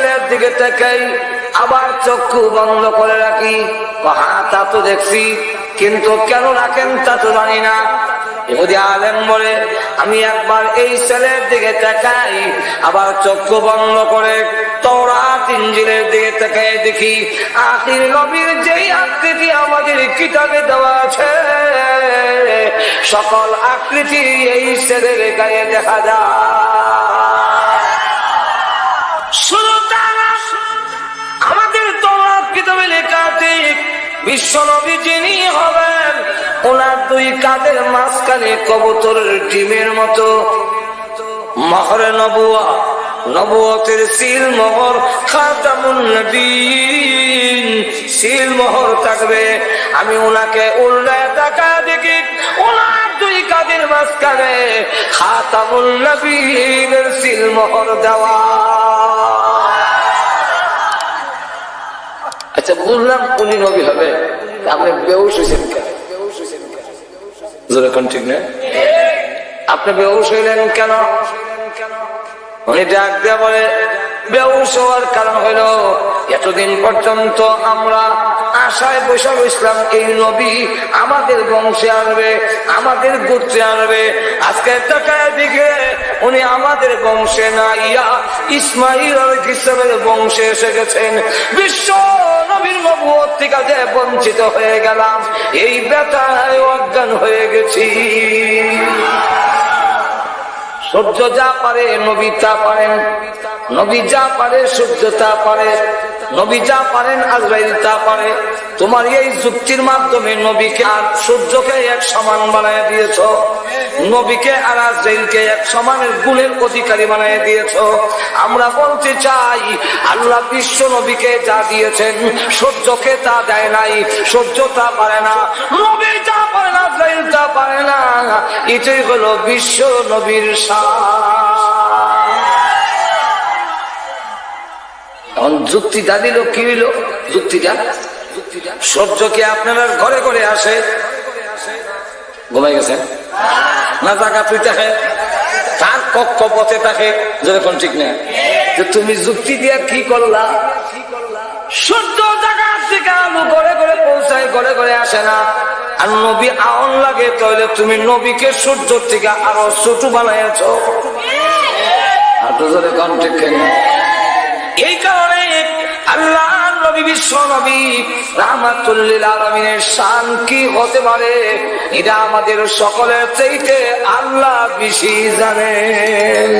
ছেলের দিকে তাকাই, আবার চক্ষু বন্ধ করে রাখি। হ্যাঁ তা তো দেখছি, কিন্তু কেন রাখেন তা তো জানি না। ইহুদি আলেম বলে, আমি একবার এই ছেলের দিকে তাকাই, আবার চক্ষু বন্ধ করে তওরাত ইঞ্জিলের দিকে তাকাই দেখি, আখির নবীর যেই আকৃতি আমাদের কিতাবে দেওয়া আছে। সকল আকৃতি এই ছেলের গায়ে দেখা যায়। বিশ্ব নবী যিনি হবেন, ওনার দুই কাদের মাঝখানে কবুতরের ডিমের মতো। মহরে নবুয়া, নবুয়তের সিল মোহর, খাতামুন নবীন। সিল মোহর থাকবে। আমি ওনাকে উল্লায় টাকা দেখি, ওনার দুই কাদের মাঝখানে খাতামুন নবীনের সিল মোহর দেওয়া। আচ্ছা বললাম উনি নবী হবে। আপনি বেউস হয়েছেন কেন? ঠিক না আপনি বেউস হইলেন কেন? উনি ডাক দেওয়া বলে বেউস হওয়ার কারণ হইল এতদিন পর্যন্ত আমরা আশায় বসে ইসলাম এই নবী আমাদের বংশে আনবে, আমাদের গোত্রে আনবে। আজকে টাকায় দিকে উনি আমাদের বংশে না, ইয়া ইসমাইল ইসলামের বংশে এসে গেছেন। বিশ্ব নবীর নবুয়ত থেকে যে বঞ্চিত হয়ে গেলাম, এই ব্যথায় অজ্ঞান হয়ে গেছি। সূর্য যা পারে নবী তা পারেন, নবী যা পারে সূর্য তা পারে। নবী যা পারেন আজরাইল তা পারে। তোমার এই যুক্তির মাধ্যমে নবীকে আর সূর্যকে এক সমান বানায় দিয়েছ। নবীকে আর আজরাইলকে এক সমানের গুণের অধিকারী বানায় দিয়েছ। আমরা বলতে চাই, আল্লাহ বিশ্ব নবীকে যা দিয়েছেন, সূর্যকে তা দেয় নাই, সূর্য তা পারে না, নবী যা পারে না আজরাইল তা পারে না। এটাই হলো বিশ্ব নবীর এখন যুক্তিটা দিল, কি হইল যুক্তিটা? সূর্যকে আপনারা ঘরে ঘরে আসে। ঘুমাই গেছে না জায়গা তুই থাকে। তার কক্ষ পথে থাকে, যেরকম ঠিক না যে তুমি যুক্তি দিয়া কি করলা? সূর্য জায়গা থেকে আলু ঘরে ঘরে পৌঁছায়, ঘরে ঘরে আসে না। আর নবী আউন লাগে, তাহলে তুমি নবীকে সূর্য থেকে আরও ছোট বানাইছ আর তো জোরে কম ঠিক না এই কারণে আল্লাহ নবী, বিশ্ব নবী রাহমাতুল্লিল আলমিনের শান কি হতে পারে? এটা আমাদের সকলের চাইতে আল্লাহ বেশি জানেন।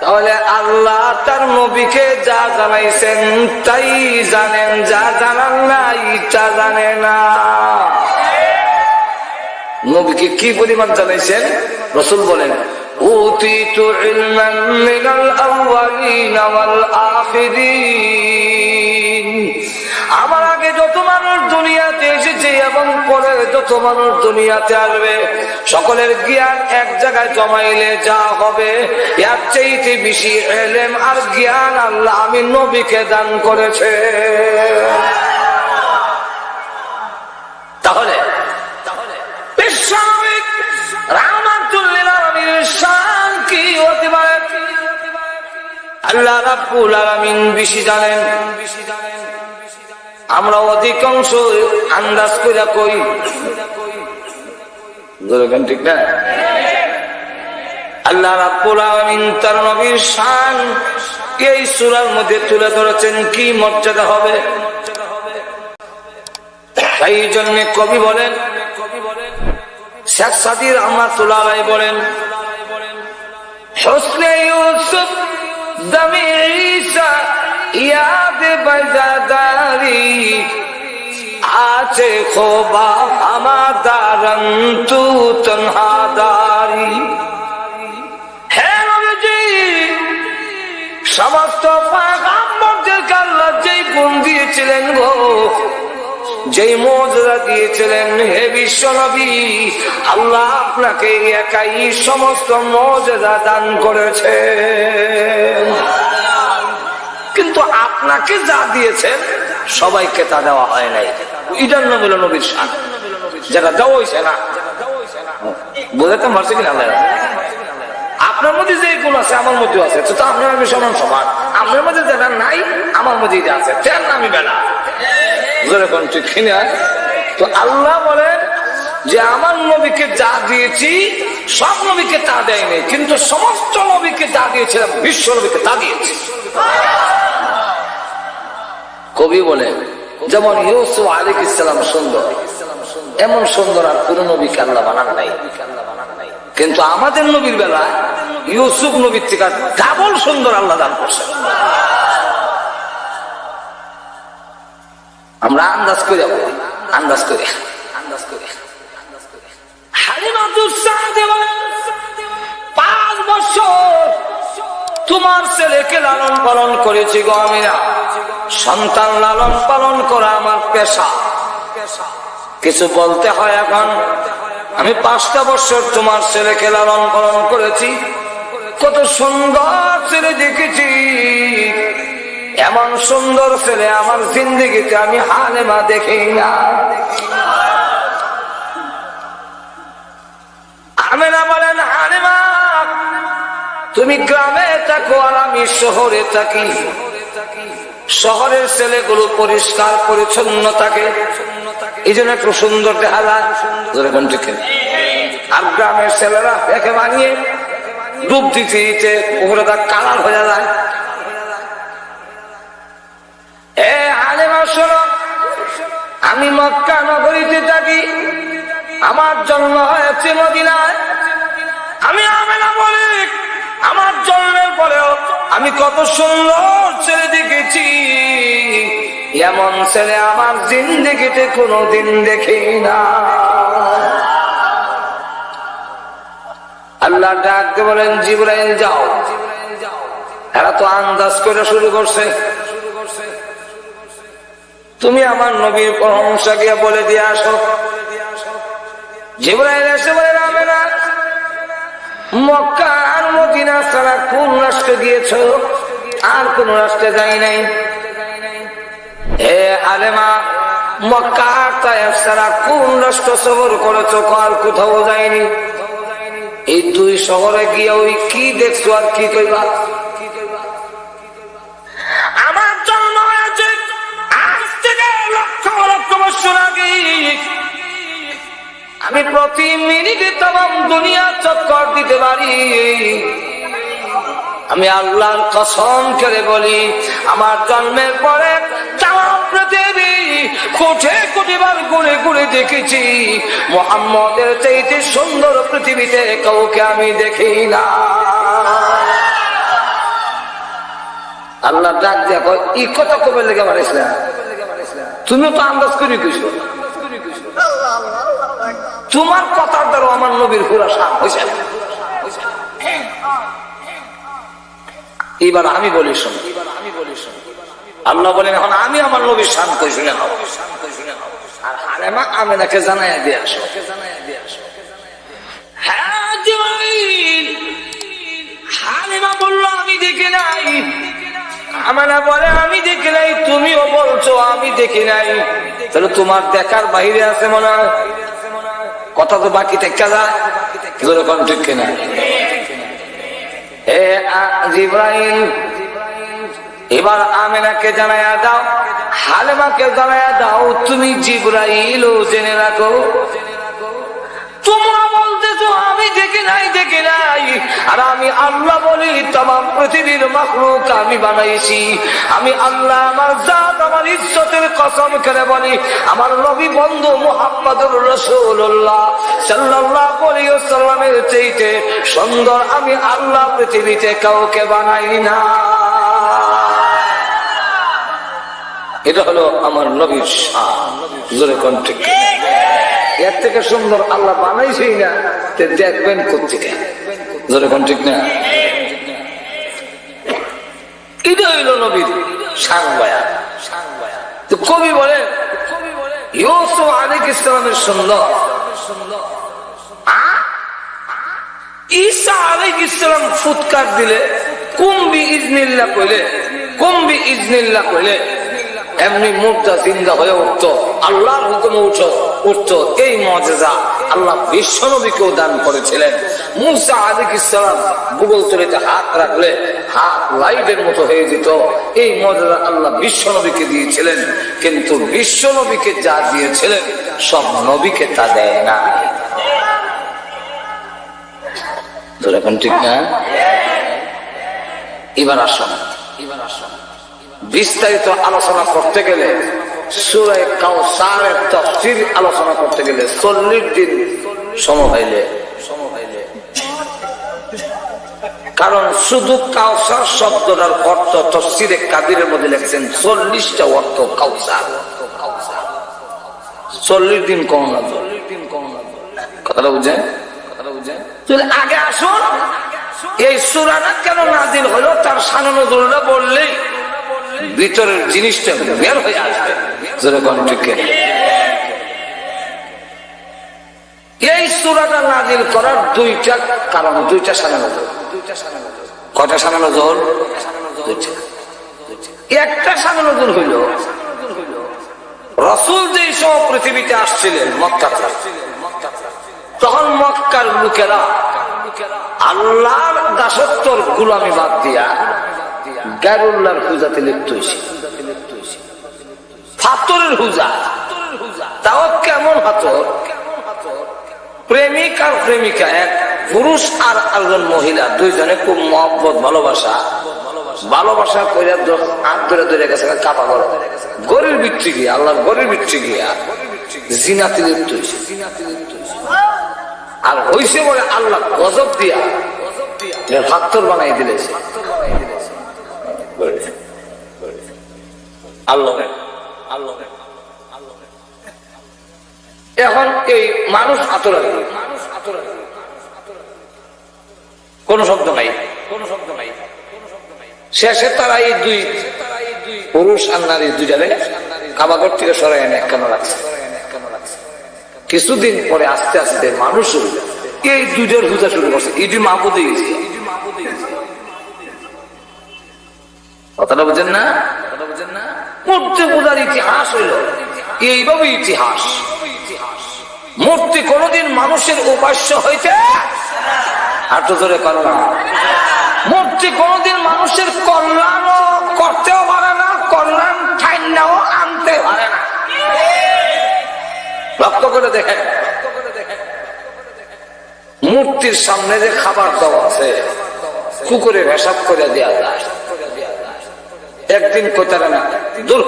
তাহলে আল্লাহ তার নবীকে যা জানাইছেন তাই জানেন, যা জানান নাই তা জানে না। নবীকে কি পরিমাণ জানাইছেন? রসুল বলেন أوتيت علما من الأولين والآخرين আমার আগে যত মানুষ দুনিয়াতে এসেছে এবং পরে যত মানুষ দুনিয়াতে আসবে সকলের জ্ঞান এক জায়গায় জমাইলে যা হবে এর চাইতে বেশি এলেম আর জ্ঞান আল্লাহ আমি নবীকে দান করেছে তাহলে তাহলে আল্লাহ রাব্বুল আলামিন বেশি জানেন। আমরা অধিকাংশ আন্দাজ করে কই। ঠিক না? আল্লাহ রাব্বুল আলামিন তার নবীর শান এই সূরার মধ্যে তুলে ধরেছেন, কি মর্যাদা হবে? তাই জন্য কবি বলেন, শেখ সাদির রহমাতুল্লাহ আলাই বলেন, হোসনে ইউসুফ আছে খোবা আমাদারন তু তনহাদারি। হে নবীজি সমস্ত পাগাম্বরদেরকে আল্লাহ যেই গুণ দিয়েছিলেন গো। যেই মজরা দিয়েছিলেন হে বিশ্ব নবী, আল্লাহ আপনাকে একাই সমস্ত মজরা দান করেছে কিন্তু আপনাকে যা দিয়েছেন, সবাইকে তা দেওয়া হয় নাই। ইটার নাম হলো নবীর শান। যেটা দেওয়া হয়েছে না। বুঝাতে পারছে কিনা আপনার মধ্যে যে গুণ আছে, আমার মধ্যে আছে। তো আপনার আমি সমান সমান। আপনার মধ্যে যেটা নাই, আমার মধ্যে আছে। তেল আমি বেলা। যেরকম ঠিক কিনা? তো আল্লাহ বলেন যে আমার নবীকে যা দিয়েছি, সব নবীকে তা দেয়নি, কিন্তু সমস্ত নবীকে যা বিশ্ব নবীকে তা কবি বলেন, যেমন ইউসুফ আলিক ইসলাম সুন্দর, এমন সুন্দর আর কোন নবীকে আল্লাহ বানান নাই। কিন্তু আমাদের নবীর বেলা ইউসুফ নবীর থেকে ডাবল সুন্দর আল্লাহ দান করছে আমরা আন্দাজ করে আন্দাজ করে। পাঁচ বছর তোমার ছেলেকে লালন পালন করেছি গো আমিনা। সন্তান লালন পালন করা আমার পেশা। কিছু বলতে হয় এখন? আমি পাঁচটা বছর তোমার ছেলেকে লালন পালন করেছি। কত সুন্দর ছেলে দেখেছি। এমন সুন্দর ছেলে আমার জিন্দিগিতে আমি হালেমা দেখি না। তুমি গ্রামে থাকো আর আমি শহরে থাকি। শহরের ছেলেগুলো পরিষ্কার, পরিচ্ছন্ন থাকে। এই জন্য একটু সুন্দর দেখা? আর গ্রামের ছেলেরা একে বানিয়ে ডুব দিতে দিতে তার কালার হয়ে যায়। আমি মক্কা নগরীতে থাকি। আমার জন্ম হয়েছে আমি আমার জন্মের পরেও আমি কত সুন্দর ছেলে দেখেছি। এমন ছেলে আমার জিন্দগিতে কোনোদিন দেখি না। আল্লাহ ডাকতে বলেন, জিব্রাইল যাও। এরা তো আন্দাজ করে শুরু করছে। তুমি আমার নবীর প্রশংসা গিয়ে বলে দিয়ে আসো। জিব্রাইল এসে বলে নামে না, মক্কা আর মদিনা ছাড়া কোন রাষ্ট্রে গিয়েছ? আর কোন রাষ্ট্রে যাই নাই? হে আলেমা, মক্কা কোন আর কোথাও যায়নি। এই দুই শহরে গিয়ে ওই কি দেখছ আর কি কইবা? বছর আগে আমি প্রতি মিনিটে দুনিয়া চক্কর দিতে পারি। আমি আল্লাহর কসম করে বলি, আমার জন্মের পরে কোঠে কোটিবার ঘুরে ঘুরে দেখেছি। মোহাম্মদের চাইতে সুন্দর পৃথিবীতে কাউকে আমি দেখি না। আল্লাহ ডাক দিয়া ই কথা কবে লেগে মারিস না তুমিও তো আন্দাজ করে কিছু তোমার কথার দ্বারা আমার নবীর পুরা সাপ হয়েছে। এবার আমি বলি শোন, আল্লাহ বলেন, এখন আমি আমার নবীর শান্ত শুনে নাও। আর হারেমা আমেনাকে জানাই দিয়ে আসো। হ্যাঁ জিবরাইল। হালিমা বলল, আমি দেখি নাই আমেনা বলে, আমি দেখি নাই, তুমিও বলছো, আমি দেখি নাই। তাহলে তোমার দেখার বাইরে আছে মনে কথা তো বাকি থেকে যায়। যেরকম ঠিক কিনা? এবার আমেনাকে দাও, হালেমাকে জানায়া দাও, তুমি জিব্রাইল জেনে রাখো। তোমরা বলতেছো, আমি দেখি নাই দেখি নাই। আর আমি আল্লাহ বলি, তোমার পৃথিবীর মাখলুক আমি বানাইছি। আমি আল্লাহ, আমার জাত, আমার ইজ্জতের কসম করে বলি, আমার নবী বন্ধু মোহাম্মদুর রসুল্লাহ সাল্লাল্লাহু আলাইহি ওয়াসাল্লামের চাইতে সুন্দর আমি আল্লাহ পৃথিবীতে কাউকে বানাই না। এটা হলো আমার নবীর জোরে কোন ঠিক? এর থেকে সুন্দর আল্লাহ বানাইছেই না দেখবেন কোথেকে জোরে কোন ঠিক না? এটা হইল নবীর শান বয়া তো কবি বলেন, ইউসুফ আলিক ইসলামের সুন্দর? ঈসা আলিক ইসলাম ফুৎকার দিলে কুম্বি ইজনিল্লা কইলে কুম্বি ইজনিল্লা কইলে এমনি মুদ্রা চিন্তা হয়ে উঠত। আল্লাহর হুকুমে উঠত উঠত। এই মজেজা আল্লাহ বিশ্বনবীকেও দান করেছিলেন। মুসা আলিক ইসলাম গুগল তলিতে হাত রাখলে হাত লাইটের মতো হয়ে যেত। এই মজেজা আল্লাহ বিশ্বনবীকে দিয়েছিলেন। কিন্তু বিশ্বনবীকে যা দিয়েছিলেন, সব নবীকে তা দেয় না। ধরে এখন ঠিক না? এবার আসুন এবার আসুন। বিস্তারিত আলোচনা করতে গেলে আলোচনা করতে গেলে চল্লিশ দিন সময় কারণ শুধু কাউসার শব্দটার অর্থ তফসিরে কাদিরের মধ্যে লেখছেন চল্লিশটা অর্থ কাউসার। চল্লিশ দিন কম না। কথাটা বুঝেন কথাটা বুঝেন আগে আসুন। এই সুরানা কেন নাজিল হলো? তার সানা নজরুলটা বললেই ভিতরের জিনিসটা বের হয়ে আসবে। জোরে কণ্ঠকে এই সুরাটা নাজিল করার দুইটা কারণ, দুইটা সানা নজর কয়টা সানা নজর দুইটা। একটা সানা নজর হইল, রসুল যে সব পৃথিবীতে আসছিলেন মক্কা তখন মক্কার লোকেরা আল্লাহর দাসত্বর গুলামি বাদ দিয়া গারুল্লাহর পূজাতে লিপ্ত হয়েছে। ফাতরের হুজা। তাও কেমন হাতর? প্রেমিক আর প্রেমিকা, এক পুরুষ আর একজন মহিলা, দুইজনে খুব মহব্বত, ভালোবাসা। ভালোবাসা করে হাত ধরে ধরে গেছে, কাপা করে গরির বিচ্ছি গিয়া আল্লাহর গরির বিচ্ছি গিয়া জিনাতে লিপ্ত হয়েছে। হয়েছে আর হইছে বলে আল্লাহ গজব দিয়া ফাত্তর বানাই দিলেছে। এখন এই মানুষ আতরা মানুষ আতরা কোন শব্দ নাই। কোন শব্দ নাই শেষে তারা এই দুই পুরুষ আর নারী দুইটারে কাবাগর থেকে সরাই এনে কেন রাখছে। কিছুদিন পরে আস্তে আস্তে মানুষ এই দুইটার পূজা শুরু করছে। ইডি মাহবুদে গেছে। কথাটা বুঝেন না কথাটা বুঝেন না? মূর্তি পূজার ইতিহাস হইল। এইভাবে ইতিহাস। মূর্তি কোনদিন মানুষের উপাস্য হইতে আর ধরে করো না। মূর্তি কোনদিন মানুষের কল্যাণ করতেও পারে না, কল্যাণ ঠাইনাও আনতে পারে না। লক্ষ্য করে দেখেন। মূর্তির সামনে যে খাবার দেওয়া আছে। কুকুরে ভেসাব করে দেওয়া যায়। একদিন কোথায় না, দূর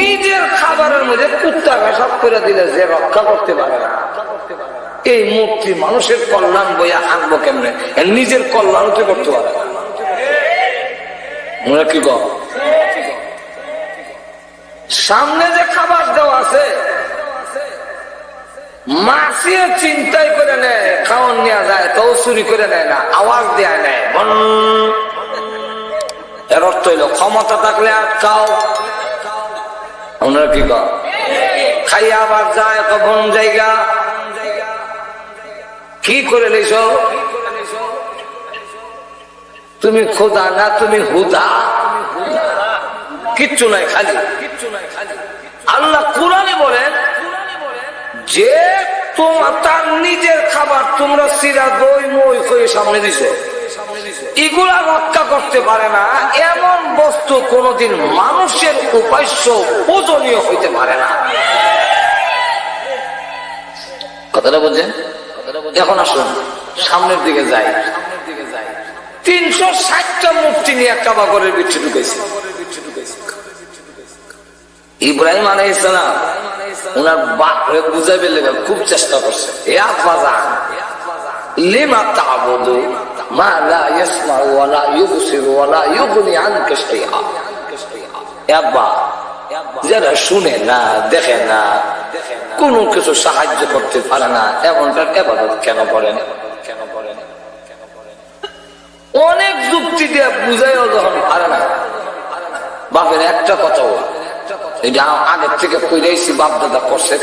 নিজের খাবারের মধ্যে কুত্তা ভেসাব করে দিলে যে রক্ষা করতে পারে না। এই মূর্তি মানুষের কল্যাণ বইয়া আনব কেমনে? নিজের কল্যাণ তো করতে পারে মনে কি সামনে যে খাবার দেওয়া আছে মাসিও চিন্তাই করে নেয়, খাওয়ান নেওয়া যায় তো চুরি করে নেয় না, আওয়াজ দেয়া নেয় এর অর্থ হইল ক্ষমতা থাকলে আটকাও আমরা কি কর খাইয়া আবার যায়, কখন জায়গা? কি করে লেছ তুমি খোদা না, তুমি হুদা? কিচ্ছু নাই, খালি। কিচ্ছু নাই খালি আল্লাহ কোরআনে বলেন, যে তোমার তার নিজের খাবার তোমরা সিরা, দই মই হয়ে সামনে দিছো। এগুলা রক্ষা করতে পারে না, এমন বস্তু কোনদিন মানুষের উপাস্য পূজনীয় হইতে পারে না। কথাটা বলছেন এখন আসুন, সামনের দিকে যাই। তিনশো ষাটটা মূর্তি নিয়ে কাবাগরের বিচ্ছু ঢুকেছে। ইব্রাহিম আলাই ইসলাম ওনার বাপরে বুঝাইবে খুব চেষ্টা করছে, এ আব্বাজান লিমা তাবুদু? মা যারা শুনে না, দেখে না, কোন কিছু সাহায্য করতে পারে না এমনটা এবাদত কেন করেন? কেন অনেক যুক্তি দিয়ে বুঝাইও যখন পারে না। বাপের একটা কথা এটা আগের থেকে কইরাইছি, বাপ দাদা করছে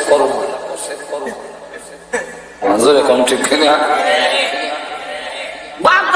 জোরে কম ঠিক কিনা?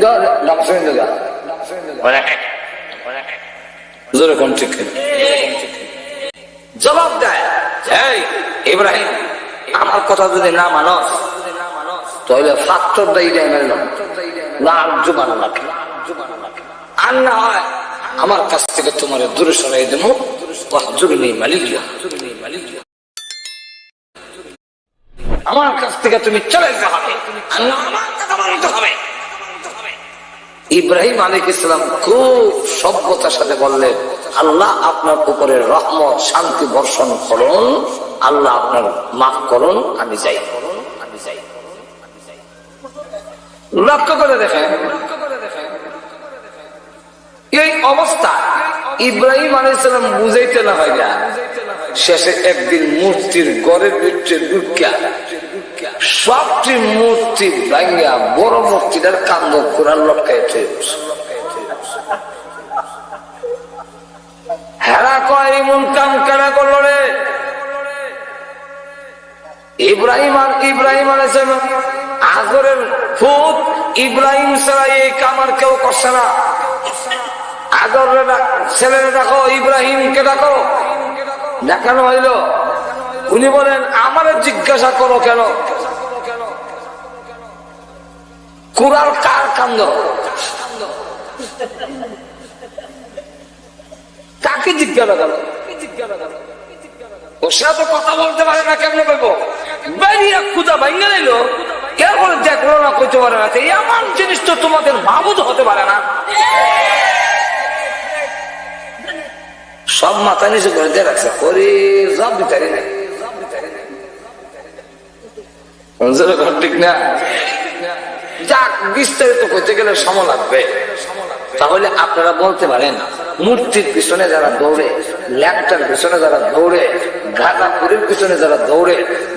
গা জোরে কোন ঠিক জবাব দেয় এই ইব্রাহিম আমার কথা যদি না মানস তাহলে ফাত্তর দায়ী দেয় নাও না আর জুমানো লাগে আর না হয় আমার কাছ থেকে তোমার দূরে সরাই দেবো জরুরি মালিক আমার কাছ থেকে তুমি চলে যেতে হবে আমার কথা মানতে হবে। ইব্রাহিম আলী ইসলাম খুব সভ্যতার সাথে বললেন আল্লাহ আপনার উপরে রহমত শান্তি বর্ষণ করুন। আল্লাহ আপনার মাফ করুন। আমি যাই। আমি যাই। লক্ষ্য করে দেখেন। এই অবস্থা ইব্রাহিম আলাইসালাম বুঝাইতে না হয় না শেষে একদিন মূর্তির গড়ের ভিতরে ঢুকিয়া সবটি মূর্তি ভাঙ্গা বড় মূর্তিটার কান্দ কোরআন লটকাইতে হেরা কয়, এমন কাম কেনা করল রে? ইব্রাহিম আর ইব্রাহিম আলাইসালাম আগরের ফুট ইব্রাহিম ছাড়া এই কামার কেউ করছে না। আগর ছেলেরা দেখো ইব্রাহিমকে দেখো দেখানো হইল। উনি বলেন, আমার জিজ্ঞাসা করো কেন? কুরাল কার কান্দ কাকে জিজ্ঞাসা তো কথা বলতে পারে না, কেমনে এরপরে দেখল না, কইতে পারে না। এমন জিনিস তো তোমাদের হতে পারে না। সব মাথা নিচু করে দিয়ে রাখছে। করে সব ভিতরে নেই। ঠিক না। যাক, বিস্তারিত করতে গেলে সময় লাগবে। তাহলে আপনারা বলতে পারেন, মূর্তির পিছনে যারা দৌড়ে ল্যাংটার পিছনে যারা দৌড়ে গাঁদাপুরের পিছনে যারা দৌড়ে,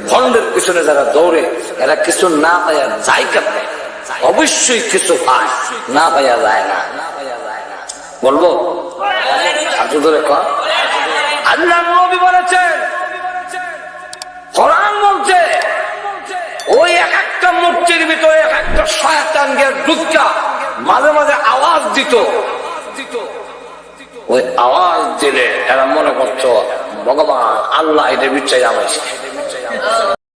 ভণ্ডের পিছনে যারা দৌড়ে, এরা কিছু না পাইয়া যায় কেমন অবশ্যই কিছু পায় না পাইয়া যায় না। বলব? হাতে ধরে আল্লাহ নবী বলেছেন, কোরআন বলছে ওই এক একটা মূর্তির ভিতরে এক একটা শয়তান ঢুকা মাঝে মাঝে আওয়াজ দিত। ওই আওয়াজ দিলে এরা মনে করতো, ভগবান, আল্লাহ এটা বিচ্ছাই আমাইছে